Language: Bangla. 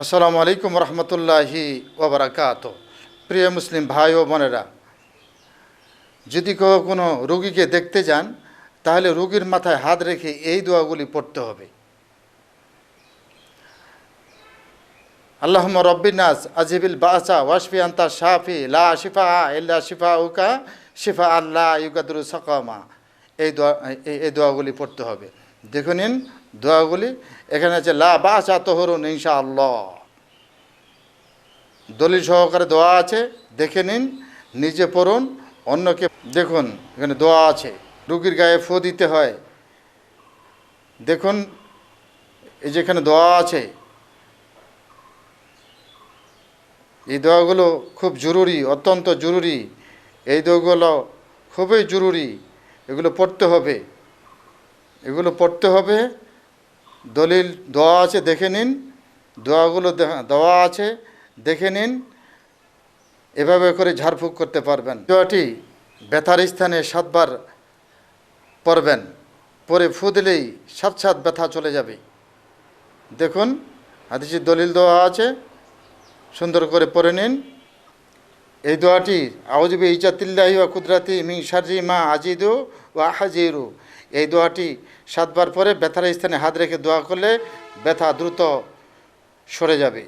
আসসালামু আলাইকুম রহমতুল্লাহি ওবরাকাত প্রিয় মুসলিম ভাই ও বোনেরা, যদি কেউ কোনো রুগীকে দেখতে যান, তাহলে রুগীর মাথায় হাত রেখে এই দোয়াগুলি পড়তে হবে। আল্লাহম রব্বিনাস আজিবিল বাসা ওয়াশফি আন্তা শাফি, লা শিফা ইল্লা শিফা উকা শিফা আল্লাহ ইউকাদুর সকামা। এই দোয়া, এই- এই দোয়াগুলি পড়তে হবে। দেখে নিন দোয়াগুলি। এখানে আছে, লা বা বাসা তোহরুন ইনশা আল্লাহ দলিল সহকারে দোয়া আছে, দেখে নিন নিজে পড়ুন, অন্যকে দেখুন, এখানে দোয়া আছে। রুগীর গায়ে ফু দিতে হয়। দেখুন, এই যেখানে দোয়া আছে, এই দোয়াগুলো খুব জরুরি, অত্যন্ত জরুরি। এই দোয়াগুলো খুবই জরুরি, এগুলো পড়তে হবে। এগুলো পড়তে হবে। দলিল দোয়া আছে, দেখে নিন। দোয়াগুলো দেওয়া আছে, দেখে নিন। এভাবে করে ঝাড়ফুঁক করতে পারবেন। দোয়াটি ব্যথার স্থানে সাতবার পড়বেন। পরে ফু দিলেই সাত সাত ব্যথা চলে যাবে। দেখুন হাদিসের দলিল দেওয়া আছে। সুন্দর করে পড়ে নিন। এই দোয়াটি আউজবি ইজাতিল্লাহি ওয়া কুদরাতি মিং শারজি মা আজিদু ওয়া হাজিরু এই দোয়াটি সাতবার পরে ব্যথার স্থানে হাত রেখে দোয়া করলে ব্যথা দ্রুত সরে যাবে।